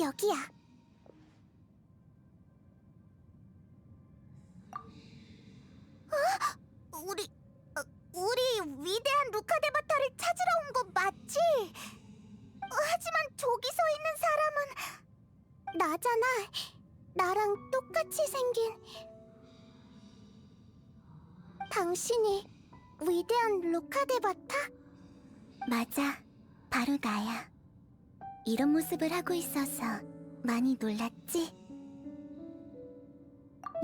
여기야. 어? 우리 어, 우리 위대한 루카데바타를 찾으러 온 거 맞지? 어, 하지만 저기 서 있는 사람은 나잖아. 나랑 똑같이 생긴 당신이 위대한 루카데바타? 맞아. 바로 나야. 이런 모습을 하고 있어서 많이 놀랐지?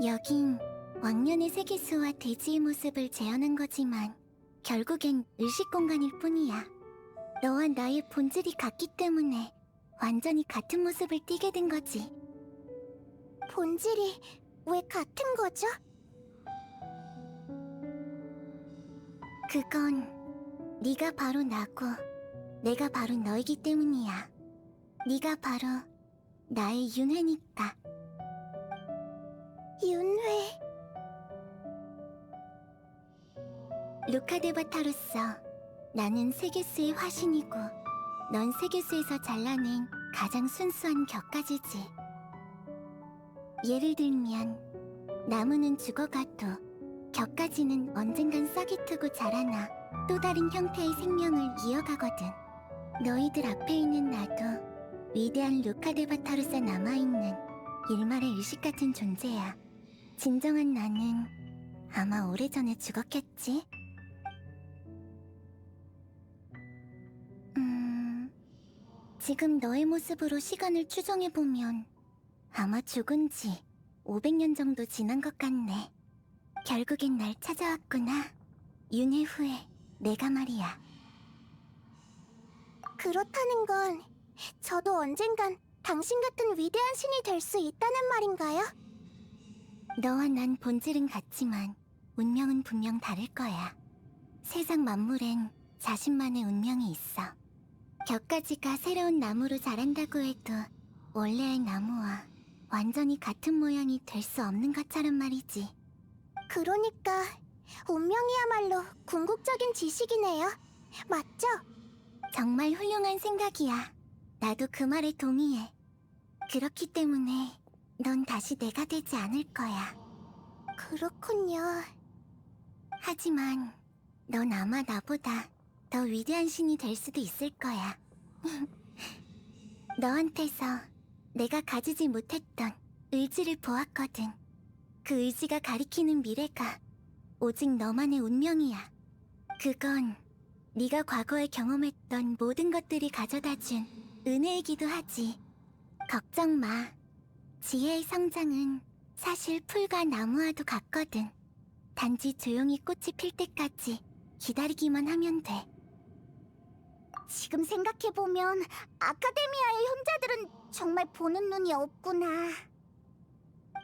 여긴 왕년의 세계수와 돼지의 모습을 재현한 거지만 결국엔 의식 공간일 뿐이야. 너와 나의 본질이 같기 때문에 완전히 같은 모습을 띠게 된 거지. 본질이 왜 같은 거죠? 그건 네가 바로 나고 내가 바로 너이기 때문이야. 네가 바로 나의 윤회니까. 윤회. 루카데바타로서 나는 세계수의 화신이고 넌 세계수에서 잘라낸 가장 순수한 격가지지. 예를 들면 나무는 죽어가도 격가지는 언젠간 싹이 트고 자라나 또 다른 형태의 생명을 이어가거든. 너희들 앞에 있는 나도 위대한 루카데바타로서 남아있는 일말의 의식 같은 존재야. 진정한 나는 아마 오래전에 죽었겠지? 음... 지금 너의 모습으로 시간을 추정해보면 아마 죽은 지 500년 정도 지난 것 같네. 결국엔 날 찾아왔구나. 윤회 후에 내가 말이야. 그렇다는 건 저도 언젠간 당신 같은 위대한 신이 될 수 있다는 말인가요? 너와 난 본질은 같지만 운명은 분명 다를 거야. 세상 만물엔 자신만의 운명이 있어. 격가지가 새로운 나무로 자란다고 해도 원래의 나무와 완전히 같은 모양이 될 수 없는 것처럼 말이지. 그러니까 운명이야말로 궁극적인 지식이네요. 맞죠? 정말 훌륭한 생각이야. 나도 그 말에 동의해. 그렇기 때문에 넌 다시 내가 되지 않을 거야. 그렇군요. 하지만 넌 아마 나보다 더 위대한 신이 될 수도 있을 거야. 너한테서 내가 가지지 못했던 의지를 보았거든. 그 의지가 가리키는 미래가 오직 너만의 운명이야. 그건 네가 과거에 경험했던 모든 것들이 가져다준 은혜이기도 하지. 걱정 마. 지혜의 성장은 사실 풀과 나무와도 같거든. 단지 조용히 꽃이 필 때까지 기다리기만 하면 돼. 지금 생각해보면 아카데미아의 현자들은 정말 보는 눈이 없구나.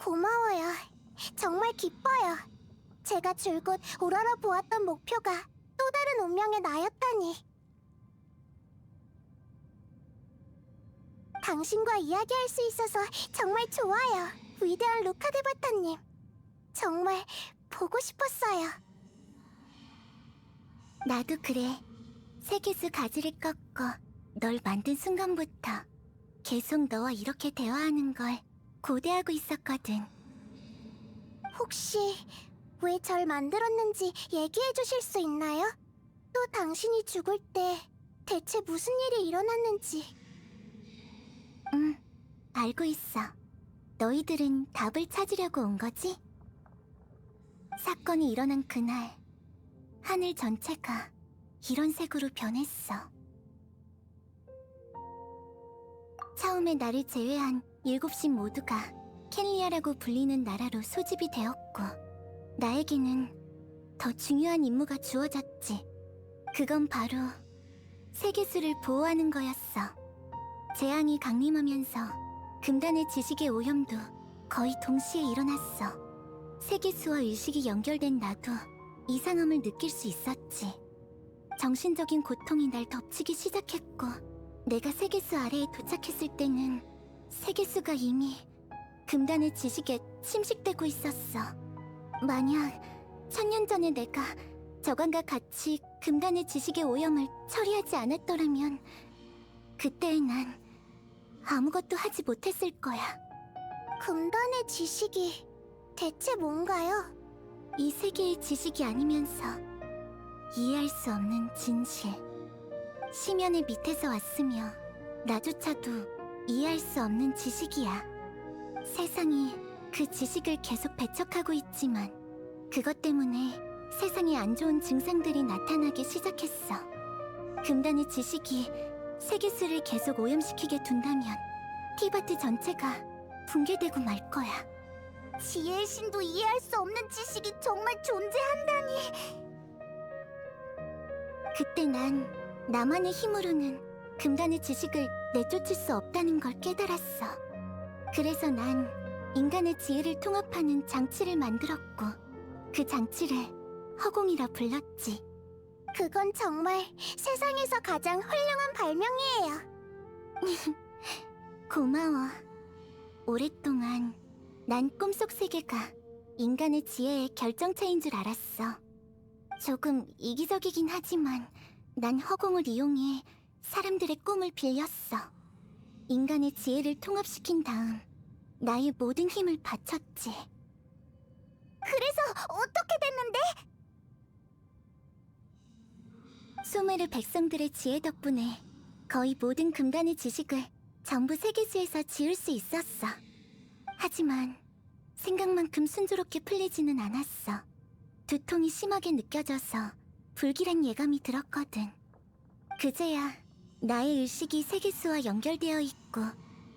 고마워요. 정말 기뻐요. 제가 줄곧 우러러 보았던 목표가 또 다른 운명의 나였다니. 당신과 이야기할 수 있어서 정말 좋아요. 위대한 루카데바타님. 정말 보고 싶었어요. 나도 그래. 세계수 가지를 꺾고 널 만든 순간부터 계속 너와 이렇게 대화하는 걸 고대하고 있었거든. 혹시 왜 절 만들었는지 얘기해 주실 수 있나요? 또 당신이 죽을 때 대체 무슨 일이 일어났는지. 응, 알고 있어. 너희들은 답을 찾으려고 온 거지? 사건이 일어난 그날, 하늘 전체가 이런 색으로 변했어. 처음에 나를 제외한 일곱 신 모두가 켄리아라고 불리는 나라로 소집이 되었고, 나에게는 더 중요한 임무가 주어졌지. 그건 바로 세계수를 보호하는 거였어. 재앙이 강림하면서 금단의 지식의 오염도 거의 동시에 일어났어. 세계수와 의식이 연결된 나도 이상함을 느낄 수 있었지. 정신적인 고통이 날 덮치기 시작했고, 내가 세계수 아래에 도착했을 때는 세계수가 이미 금단의 지식에 침식되고 있었어. 만약 천년 전에 내가 저간과 같이 금단의 지식의 오염을 처리하지 않았더라면 그때의 난 아무것도 하지 못했을 거야. 금단의 지식이 대체 뭔가요? 이 세계의 지식이 아니면서 이해할 수 없는 진실. 심연의 밑에서 왔으며 나조차도 이해할 수 없는 지식이야. 세상이 그 지식을 계속 배척하고 있지만 그것 때문에 세상에 안 좋은 증상들이 나타나기 시작했어. 금단의 지식이 세계수를 계속 오염시키게 둔다면 티바트 전체가 붕괴되고 말 거야. 지혜의 신도 이해할 수 없는 지식이 정말 존재한다니. 그때 난 나만의 힘으로는 금단의 지식을 내쫓을 수 없다는 걸 깨달았어. 그래서 난 인간의 지혜를 통합하는 장치를 만들었고 그 장치를 허공이라 불렀지. 그건 정말 세상에서 가장 훌륭한 발명이에요. 고마워. 오랫동안 난 꿈속 세계가 인간의 지혜의 결정체인 줄 알았어. 조금 이기적이긴 하지만 난 허공을 이용해 사람들의 꿈을 빌렸어. 인간의 지혜를 통합시킨 다음 나의 모든 힘을 바쳤지. 그래서 어떻게 됐는데? 수메르 백성들의 지혜 덕분에 거의 모든 금단의 지식을 전부 세계수에서 지을 수 있었어. 하지만 생각만큼 순조롭게 풀리지는 않았어. 두통이 심하게 느껴져서 불길한 예감이 들었거든. 그제야 나의 의식이 세계수와 연결되어 있고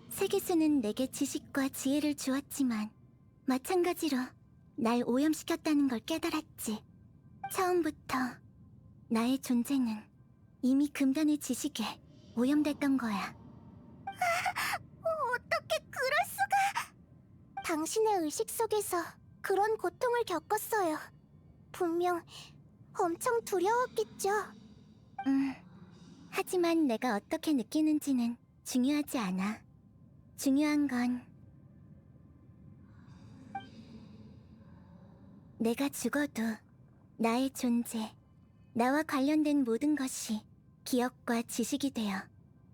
세계수는 내게 지식과 지혜를 주었지만 마찬가지로 날 오염시켰다는 걸 깨달았지. 처음부터 나의 존재는 이미 금단의 지식에 오염됐던 거야. 어떻게 그럴 수가? 당신의 의식 속에서 그런 고통을 겪었어요. 분명 엄청 두려웠겠죠. 음, 하지만 내가 어떻게 느끼는지는 중요하지 않아. 중요한 건 내가 죽어도 나의 존재, 나와 관련된 모든 것이 기억과 지식이 되어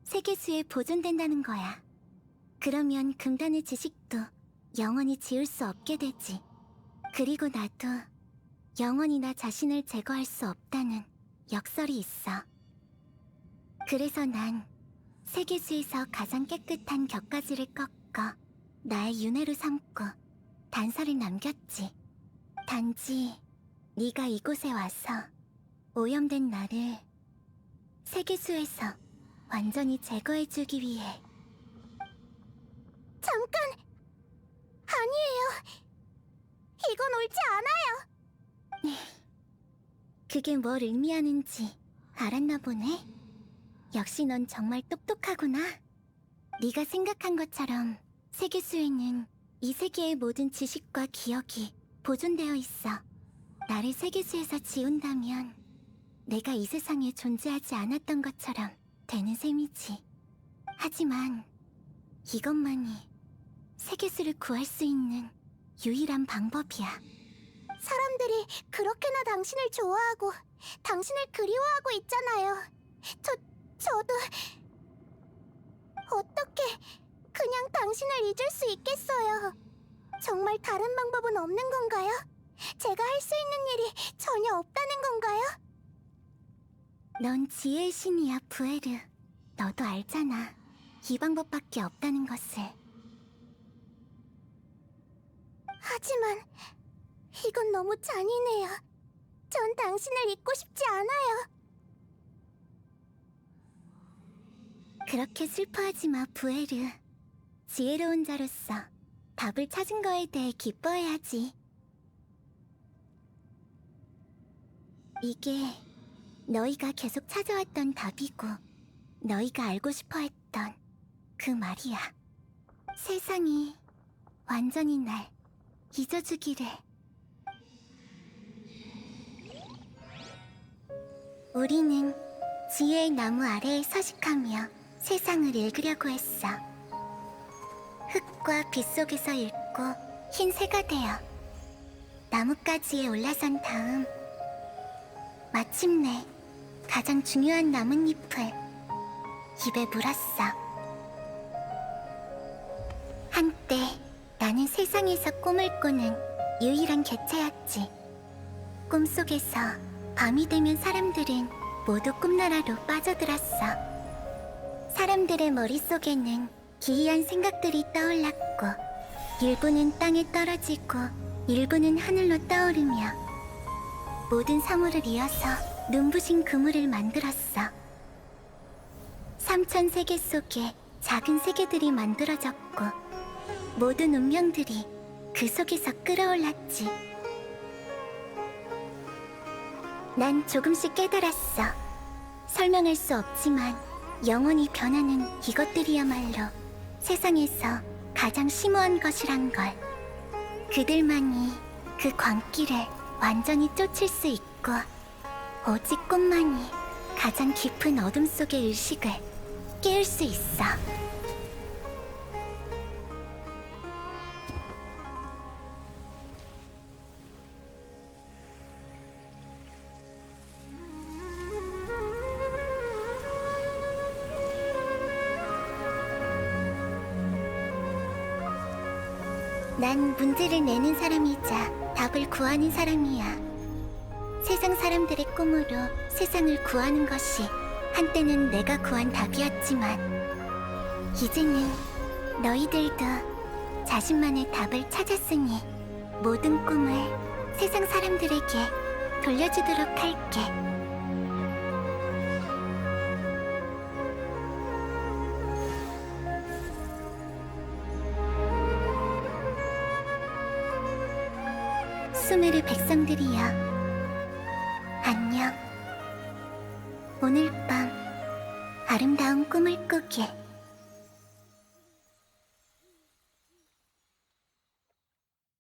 세계수에 보존된다는 거야. 그러면 금단의 지식도 영원히 지울 수 없게 되지. 그리고 나도 영원히 나 자신을 제거할 수 없다는 역설이 있어. 그래서 난 세계수에서 가장 깨끗한 격가지를 꺾어 나의 윤회로 삼고 단서를 남겼지. 단지 네가 이곳에 와서 오염된 나를 세계수에서 완전히 제거해주기 위해. 잠깐! 아니에요. 이건 옳지 않아요. 그게 뭘 의미하는지 알았나 보네. 역시 넌 정말 똑똑하구나. 네가 생각한 것처럼 세계수에는 이 세계의 모든 지식과 기억이 보존되어 있어. 나를 세계수에서 지운다면 내가 이 세상에 존재하지 않았던 것처럼 되는 셈이지. 하지만 이것만이 세계수를 구할 수 있는 유일한 방법이야. 사람들이 그렇게나 당신을 좋아하고 당신을 그리워하고 있잖아요. 저, 저도 어떻게 그냥 당신을 잊을 수 있겠어요. 정말 다른 방법은 없는 건가요? 제가 할 수 있는 일이 전혀 없다는 건가요? 넌 지혜의 신이야, 부에르. 너도 알잖아. 이 방법밖에 없다는 것을. 하지만 이건 너무 잔인해요. 전 당신을 잊고 싶지 않아요. 그렇게 슬퍼하지 마, 부에르. 지혜로운 자로서 답을 찾은 거에 대해 기뻐해야지. 이게 너희가 계속 찾아왔던 답이고 너희가 알고 싶어 했던 그 말이야. 세상이 완전히 날 잊어주기를. 우리는 지혜의 나무 아래에 서식하며 세상을 읽으려고 했어. 흙과 빛 속에서 읽고 흰 새가 되어 나뭇가지에 올라선 다음 마침내 가장 중요한 나뭇잎을 입에 물었어. 나는 세상에서 꿈을 꾸는 유일한 개체였지. 꿈속에서 밤이 되면 사람들은 모두 꿈나라로 빠져들었어. 사람들의 머릿속에는 기이한 생각들이 떠올랐고, 일부는 땅에 떨어지고, 일부는 하늘로 떠오르며, 모든 사물을 이어서 눈부신 그물을 만들었어. 삼천 세계 속에 작은 세계들이 만들어졌고, 모든 운명들이 그 속에서 끌어올랐지. 난 조금씩 깨달았어. 설명할 수 없지만 영원히 변하는 이것들이야말로 세상에서 가장 심오한 것이란 걸. 그들만이 그 광기를 완전히 쫓을 수 있고, 오직 꿈만이 가장 깊은 어둠 속의 의식을 깨울 수 있어. 난 문제를 내는 사람이자 답을 구하는 사람이야. 세상 사람들의 꿈으로 세상을 구하는 것이 한때는 내가 구한 답이었지만, 이제는 너희들도 자신만의 답을 찾았으니 모든 꿈을 세상 사람들에게 돌려주도록 할게. 수메르 백성들이여